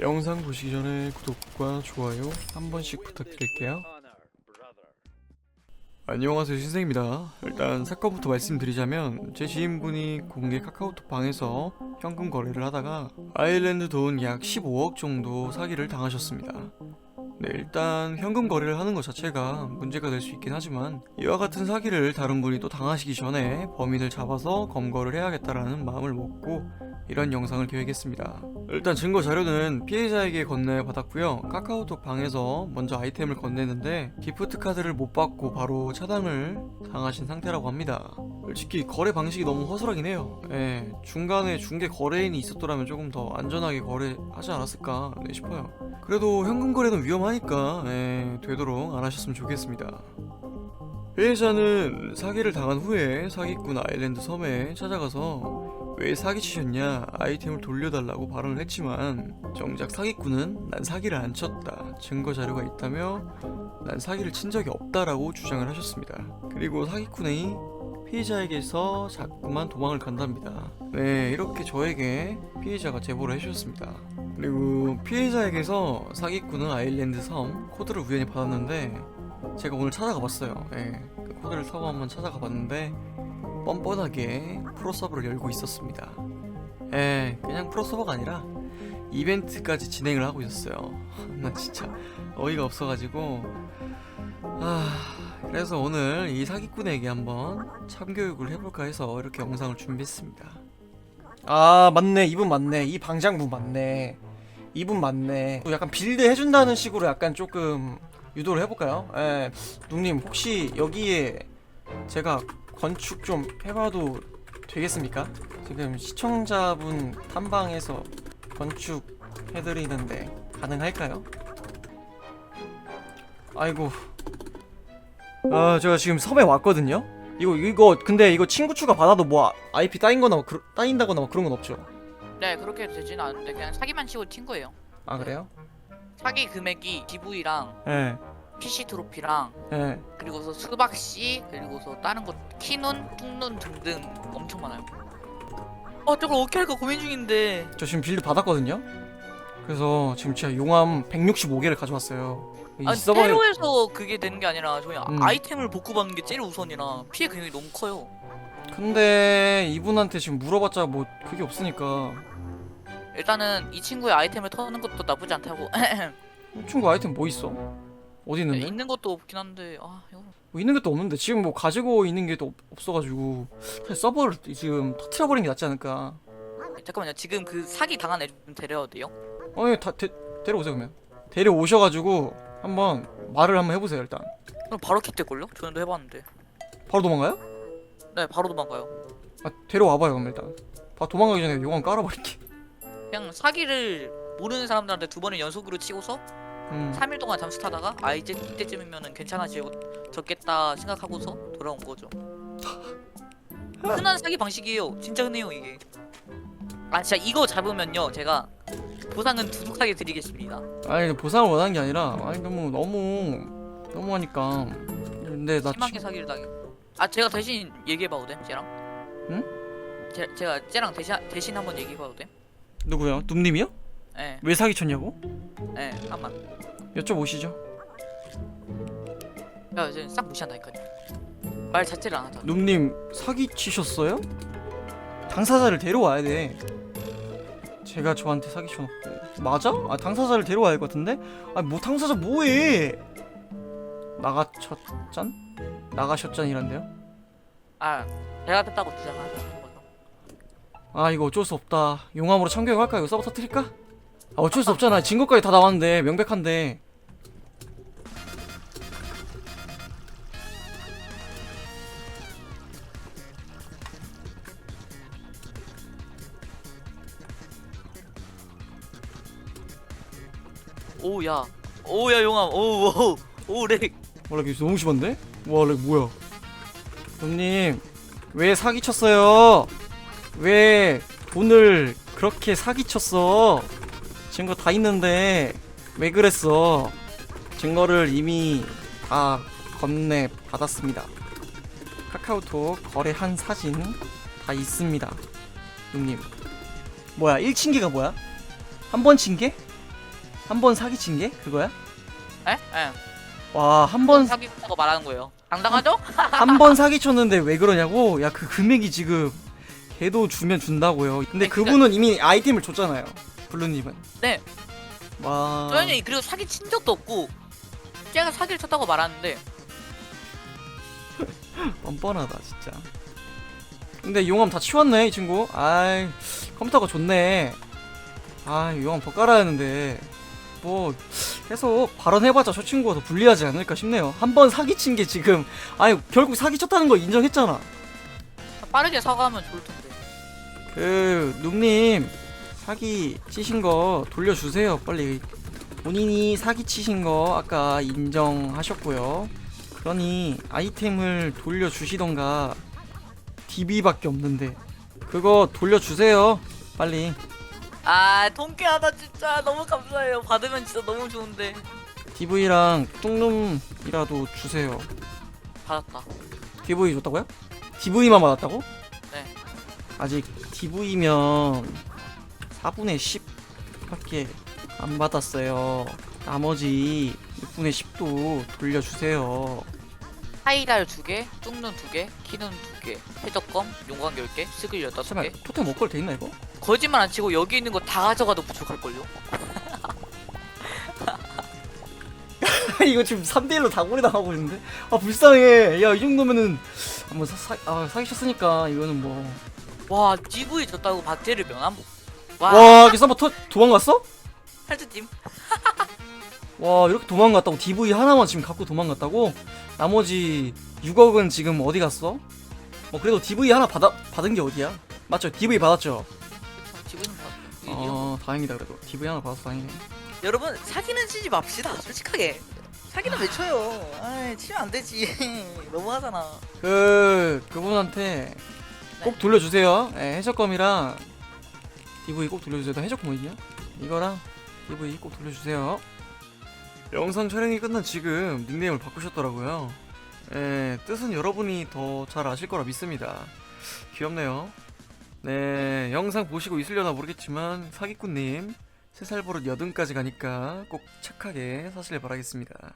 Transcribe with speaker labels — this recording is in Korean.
Speaker 1: 영상 보시기 전에 구독과 좋아요 한 번씩 부탁드릴게요. 안녕하세요 신생입니다. 일단 사건부터 말씀드리자면 제 지인분이 공개 카카오톡 방에서 현금 거래를 하다가 아일랜드 돈 약 15억 정도 사기를 당하셨습니다. 네, 일단 현금 거래를 하는 것 자체가 문제가 될 수 있긴 하지만 이와 같은 사기를 다른 분이 또 당하시기 전에 범인을 잡아서 검거를 해야겠다라는 마음을 먹고 이런 영상을 기획했습니다. 일단 증거 자료는 피해자에게 건네 받았고요. 카카오톡 방에서 먼저 아이템을 건네는데 기프트 카드를 못 받고 바로 차단을 당하신 상태라고 합니다. 솔직히 거래 방식이 너무 허술하긴 해요. 예, 중간에 중개 거래인이 있었더라면 조금 더 안전하게 거래하지 않았을까 네, 싶어요. 그래도 현금 거래는 위험하니까 예, 되도록 안 하셨으면 좋겠습니다. 피해자는 사기를 당한 후에 사기꾼 아일랜드 섬에 찾아가서 왜 사기치셨냐? 아이템을 돌려달라고 발언을 했지만 정작 사기꾼은 난 사기를 안 쳤다. 증거 자료가 있다며 난 사기를 친 적이 없다라고 주장을 하셨습니다. 그리고 사기꾼이 피해자에게서 자꾸만 도망을 간답니다. 네 이렇게 저에게 피해자가 제보를 해주셨습니다. 그리고 피해자에게서 사기꾼은 아일랜드 섬 코드를 우연히 받았는데 제가 오늘 찾아가 봤어요. 예, 그 코드를 타고 한번 찾아가 봤는데 뻔뻔하게 프로 서버를 열고 있었습니다. 에 그냥 프로 서버가 아니라 이벤트까지 진행을 하고 있었어요. 나 진짜 어이가 없어가지고 아 그래서 오늘 이 사기꾼에게 한번 참교육을 해볼까 해서 이렇게 영상을 준비했습니다.
Speaker 2: 아 맞네 이분 맞네 이 방장분 맞네 이분 맞네 또 약간 빌드 해준다는 식으로 약간 조금 유도를 해볼까요? 예 누님 혹시 여기에 제가 건축 좀 해봐도 되겠습니까? 지금 시청자분 탐방해서 건축 해드리는데 가능할까요? 아이고 아 제가 지금 섬에 왔거든요 이거 이거 근데 이거 친구 추가 받아도 뭐 IP 따인거나 뭐 그러- 따인다거나 뭐 그런 건 없죠?
Speaker 3: 네 그렇게 되진 않은데 그냥 사기만 치고 튄 거예요
Speaker 2: 아 그래요?
Speaker 3: 사기 금액이 GV랑
Speaker 2: 예,
Speaker 3: PC 트로피랑
Speaker 2: 예.
Speaker 3: 그리고서 수박씨 그리고서 다른 거 키눈, 뚱눈 등등 엄청 많아요 어 저걸 어떻게 할까 고민 중인데
Speaker 2: 저 지금 빌드 받았거든요. 그래서 지금 제가 용암 165개를 가져왔어요. 이
Speaker 3: 아니
Speaker 2: 서버에
Speaker 3: 테러에서 그게 되는 게 아니라 저희
Speaker 2: 음.
Speaker 3: 아이템을 복구받는 게 제일 우선이라 피해 금액이 너무 커요
Speaker 2: 근데 이분한테 지금 물어봤자 뭐 그게 없으니까
Speaker 3: 일단은 이 친구의 아이템을 터는 것도 나쁘지 않다고
Speaker 2: 이 친구 아이템 뭐 있어? 어디 있는데?
Speaker 3: 있는 것도 없긴 한데 아 이거.
Speaker 2: 뭐 있는 것도 없는데. 지금 뭐 가지고 있는 게 또 없어가지고. 사실 서버를 지금 터트려버린 게 낫지 않을까?
Speaker 3: 잠깐만요. 지금 그 사기 당한 애 좀 데려야 돼요?
Speaker 2: 어 예 다 데, 데려오세요 그러면. 데려오셔가지고 한번 말을 한번 해보세요 일단.
Speaker 3: 그럼 바로 킥될걸요? 저는도 해봤는데.
Speaker 2: 바로 도망가요?
Speaker 3: 네 바로 도망가요.
Speaker 2: 아 데려와봐요 그럼 일단. 바 도망가기 전에 용암 깔아버릴게.
Speaker 3: 그냥 사기를 모르는 사람들한테 두 번을 연속으로 치고서
Speaker 2: 음.
Speaker 3: 3일 동안 잠수 타다가 아 이제 이때쯤이면은 괜찮아지겠다 생각하고서 돌아온 거죠. 흔한 사기 방식이에요. 진짜 흔해요 이게. 아 진짜 이거 잡으면요 제가 보상은 두둑하게 드리겠습니다.
Speaker 2: 아니 보상을 원하는 게 아니라 아니 너무 너무 너무 하니까 근데 나
Speaker 3: 심하게 사기를 당해. 아 제가 대신 얘기해봐도 돼? 쟤랑?
Speaker 2: 응?
Speaker 3: 제, 제가 쟤랑 대신 대신 한번 얘기해봐도 돼?
Speaker 2: 지- 누구요? 둠님이요?
Speaker 3: 예,
Speaker 2: 왜 사기쳤냐고?
Speaker 3: 예, 한번.
Speaker 2: 여쭤보시죠
Speaker 3: 야, 이제 싹 무시한다니까요. 말 자체를 안 하잖아.
Speaker 2: 둠님 사기치셨어요? 당사자를 데려와야 돼 제가 저한테 사기쳐놓고 맞아? 아 당사자를 데려와야 할 것 같은데? 아뭐 당사자 뭐해 나가셨짠? 나가셨짠이란데요?
Speaker 3: 아, 제가 됐다고 주장하는 거죠.
Speaker 2: 아 이거 어쩔 수 없다 용암으로 참교육 할까? 이거 서버 터트릴까? 아 어쩔 수 없잖아 증거까지 다 나왔는데 명백한데
Speaker 3: 오, 야. 오, 야, 용암. 오, 오, 오, 렉.
Speaker 2: 와 이게 너무 심한데? 와 이거 뭐야 형님 왜 사기쳤어요? 왜 돈을 그렇게 사기쳤어? 증거 다 있는데 왜 그랬어? 증거를 이미 다 건네 받았습니다 카카오톡 거래한 사진 다 있습니다 형님 뭐야 1층계가 뭐야? 한번친 게? 한번 사기친 게 그거야?
Speaker 3: 에? 에.
Speaker 2: 와, 한 번
Speaker 3: 사기꾼다고 말하는 거예요. 당당하죠?
Speaker 2: 한 번 사기 쳤는데 왜 그러냐고? 야, 그 금액이 지금 걔도 주면 준다고요. 근데
Speaker 3: 네,
Speaker 2: 그분은 이미 아이템을 줬잖아요. 블루님은.
Speaker 3: 네.
Speaker 2: 와.
Speaker 3: 저현이 그리고 사기 친 적도 없고 제가 사기를 쳤다고 말하는데
Speaker 2: 뻔뻔하다 진짜. 근데 용암 다 치웠네 이 친구. 아이 컴퓨터가 좋네. 아 용암 더 깔아야 하는데 뭐 계속 발언해봤자 저 친구가 더 불리하지 않을까 싶네요. 한 번 사기친 게 지금 아니 결국 사기쳤다는 거 인정했잖아.
Speaker 3: 빠르게 사과하면 좋을 텐데.
Speaker 2: 그 룩님 사기 치신 거 돌려주세요 빨리. 본인이 사기 치신 거 아까 인정하셨고요. 그러니 아이템을 돌려주시던가 DB밖에 없는데 그거 돌려주세요 빨리
Speaker 3: 아 통쾌하다 진짜 너무 감사해요. 받으면 진짜 너무 좋은데.
Speaker 2: DV랑 뚱룸이라도 주세요
Speaker 3: 받았다.
Speaker 2: DV 줬다고요? DV만 받았다고?
Speaker 3: 네.
Speaker 2: 아직 DV면 4분의 10밖에 안 받았어요 나머지 6분의 10도 돌려주세요
Speaker 3: 하이랄 두 개, 뚝눈 두 개, 키눈 두 개, 해적검, 용광 열 개, 스글 열다섯
Speaker 2: 제발
Speaker 3: 개.
Speaker 2: 토템 먹걸 돼있나 이거?
Speaker 3: 거짓말 안 치고 여기 있는 거 다 가져가도 부족할걸요?
Speaker 2: 이거 지금 3대1로 다구리 당하고 있는데? 아 불쌍해 야 이 정도면은 한번 사, 사, 아, 사기쳤으니까 이거는
Speaker 3: 뭐와 GV 졌다고 바테를 면함? 와,
Speaker 2: 와, 기사 한번 터, 도망갔어?
Speaker 3: 할트팀
Speaker 2: 와, 이렇게 도망갔다고? DV 하나만 지금 갖고 도망갔다고? 나머지 6억은 지금 어디 갔어? 어, 그래도 DV 하나 받아, 받은 게 어디야? 맞죠? DV 받았죠?
Speaker 3: GV는 다
Speaker 2: 어, 다행이다, 그래도. DV 하나 받아서 다행이네.
Speaker 3: 여러분 사기는 치지 맙시다 솔직하게 사기는 왜 쳐요 아이 치면 안 되지 너무하잖아
Speaker 2: 그, 그분한테 꼭 돌려주세요. 예, 해적검이랑 DV 꼭 돌려주세요. 너 해적검 어딨냐? 이거랑 DV 꼭 돌려주세요. 영상 촬영이 끝난 지금 닉네임을 바꾸셨더라고요. 예, 뜻은 여러분이 더 잘 아실 거라 믿습니다. 귀엽네요. 네, 영상 보시고 있으려나 모르겠지만 사기꾼님 세살 버릇 여든까지 가니까 꼭 착하게 사시길 바라겠습니다.